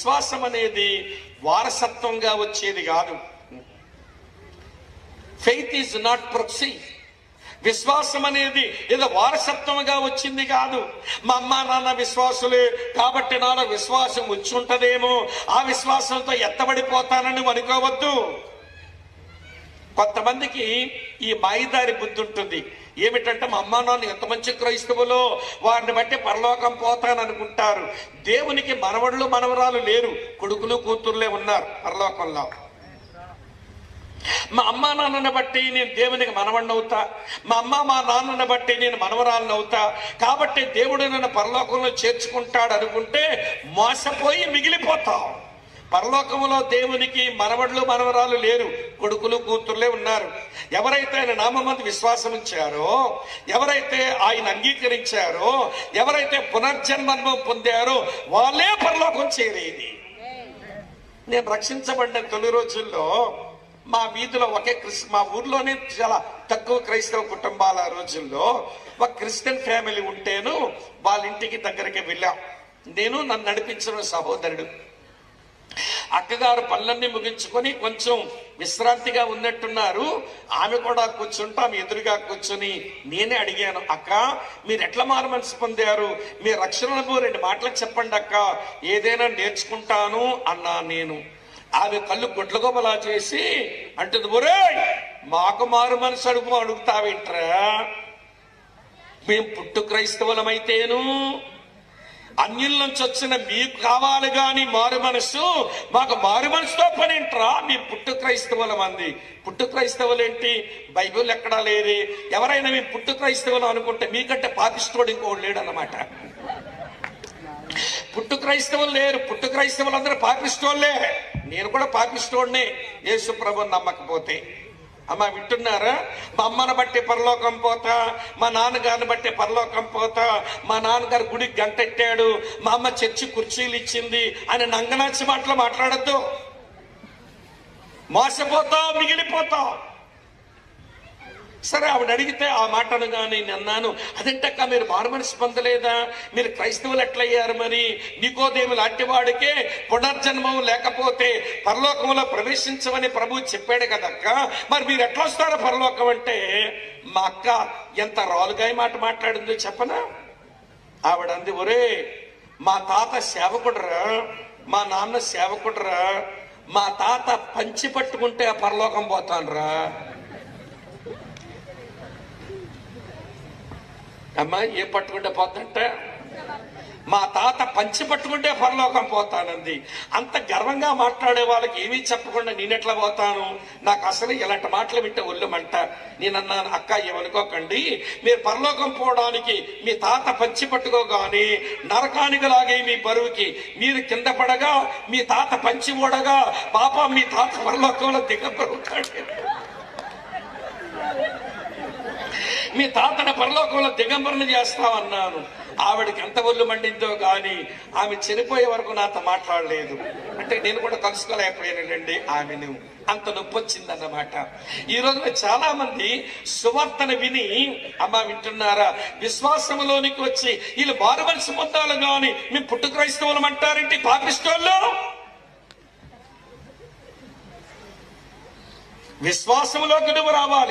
విశ్వాసం అనేది వారసత్వంగా వచ్చేది కాదు. ఫెయిత్ ఈజ్ నాట్ ప్రొక్సీ విశ్వాసం అనేది ఏదో వారసత్వంగా వచ్చింది కాదు. మా అమ్మ నాన్న విశ్వాసులే కాబట్టి నాన్న విశ్వాసం వచ్చి ఆ విశ్వాసంతో ఎత్తబడిపోతానని అనుకోవద్దు. కొంతమందికి ఈ మాయిదారి బుద్ధి ఉంటుంది ఏమిటంటే మా అమ్మ నాన్న ఎంత మంచి క్రైస్తవులో వారిని బట్టి పరలోకం పోతాననుకుంటారు. దేవునికి మనవళ్ళు మనవరాలు లేరు. కొడుకులు కూతుర్లే ఉన్నారు పరలోకంలో. మా అమ్మ నాన్నని బట్టి నేను దేవునికి మనవణ్ణి అవుతా. మా అమ్మ మా నాన్నని బట్టి నేను మనవరాలను అవుతా. కాబట్టి దేవుడు నన్ను పరలోకంలో చేర్చుకుంటాడు అనుకుంటే మోసపోయి మిగిలిపోతాం. పరలోకములో దేవునికి మనవడులు మనవరాలు లేరు. కొడుకులు కూతుర్లే ఉన్నారు. ఎవరైతే ఆయన నామందు విశ్వాసం ఇచ్చారో ఎవరైతే ఆయన అంగీకరించారో ఎవరైతే పునర్జన్మను పొందారో వాళ్ళే పరలోకం చేరేది. నేను రక్షించబడిన తొలి రోజుల్లో మా వీధిలో ఒకే క్రిస్ మా ఊర్లోనే చాలా తక్కువ క్రైస్తవ కుటుంబాల రోజుల్లో ఒక క్రిస్టియన్ ఫ్యామిలీ ఉంటేను వాళ్ళ ఇంటికి దగ్గరికి వెళ్ళాం. నేను నన్ను నడిపించిన సహోదరుడు. అక్కగారు పనులన్నీ ముగించుకొని కొంచెం విశ్రాంతిగా ఉన్నట్టున్నారు. ఆమె కూడా కూర్చుంటే ఆమె ఎదురుగా కూర్చొని నేనే అడిగాను అక్క మీరు ఎట్లా మారు మనసు పొందారు? మీ రక్షణలకు రెండు మాటలు చెప్పండి అక్క ఏదైనా నేర్చుకుంటాను అన్నా నేను. ఆమె కళ్ళు గుడ్లగొబలా చేసి అంటుంది ఒరే మాకు మారు మనసు అడుగు అడుగుతావేంట్రా? మేము పుట్టు క్రైస్తవులమైతేను అన్యుల నుంచి వచ్చిన మీకు కావాలి కానీ మారు మనసు మాకు మారు మనసుతో పనింట్రా? మీ పుట్టు క్రైస్తవుల మంది. పుట్టు క్రైస్తవులు ఏంటి? బైబిల్ ఎక్కడా లేదే. ఎవరైనా మేము పుట్టు క్రైస్తవులు అనుకుంటే మీకంటే పాపిస్తోడు ఇంకోడు లేడు పుట్టు క్రైస్తవులు లేరు. పుట్టు క్రైస్తవులు అందరూ పాపిస్తోళ్ళే నేను కూడా పాపిస్తోడినే యేసు ప్రభు నమ్మకపోతే. అమ్మ వింటున్నారా? మా అమ్మను బట్టి పరలోకం పోతా మా నాన్నగారిని బట్టి పరలోకం పోతా మా నాన్నగారు గుడికి గంటెట్టాడు మా అమ్మ చర్చి కుర్చీలు ఇచ్చింది అని నంగనాచి మాటలు మాట్లాడద్దు. మోసపోతావు మిగిలిపోతావు. సరే ఆవిడ అడిగితే ఆ మాటను నేను అన్నాను అదేంటక్క మీరు మారుమనసు పొందలేదా మీరు క్రైస్తవులు ఎట్లయ్యారు మరి? నికోదేము లాంటి వాడికే పునర్జన్మం లేకపోతే పరలోకంలో ప్రవేశించమని ప్రభు చెప్పాడు కదక్క? మరి మీరు ఎట్లా వస్తారో పరలోకం అంటే? మా అక్క ఎంత రాలుగా మాట మాట్లాడిందో చెప్పనా? ఆవిడ అంది ఒరే మా తాత సేవకుడురా మా నాన్న సేవకుడురా మా తాత పంచి పట్టుకుంటే ఆ పరలోకం పోతానురా. అమ్మా ఏ పట్టుకుంటే పోతుంట మా తాత పంచి పట్టుకుంటే పరలోకం పోతానంది. అంత గర్వంగా మాట్లాడే వాళ్ళకి ఏమీ చెప్పకుండా నేనెట్లా పోతాను? నాకు అసలు ఇలాంటి మాటలు వింటే ఒళ్ళమంట. నేనన్నాను అక్క ఏమనుకోకండి. మీరు పరలోకం పోవడానికి మీ తాత పంచి పట్టుకోగాని నరకానికి లాగే మీ బరువుకి మీరు కింద పడగా మీ తాత పంచి ఓడగా పాప మీ తాత పరలోకంలో దిగబరుగుతాడు మీ తాతన పరలోకంలో దిగంబరణ చేస్తామన్నాను ఆవిడకి ఎంత ఒళ్ళు మండిందో కానీ ఆమె చనిపోయే వరకు నాతో మాట్లాడలేదు. అంటే నేను కూడా కలుసుకోలేకపోయానండి ఆమెను. అంత నొప్పి వచ్చిందన్నమాట. ఈ రోజున చాలా మంది సువార్తను విని అమ్మ వింటున్నారా? విశ్వాసంలోనికి వచ్చి వీళ్ళు మారు మనసు పొందాలి కానీ మేము పుట్టు క్రైస్తవులం అంటారేంటి పాపిస్తోళ్ళు విశ్వాసంలోకి నువ్వు రావాలి.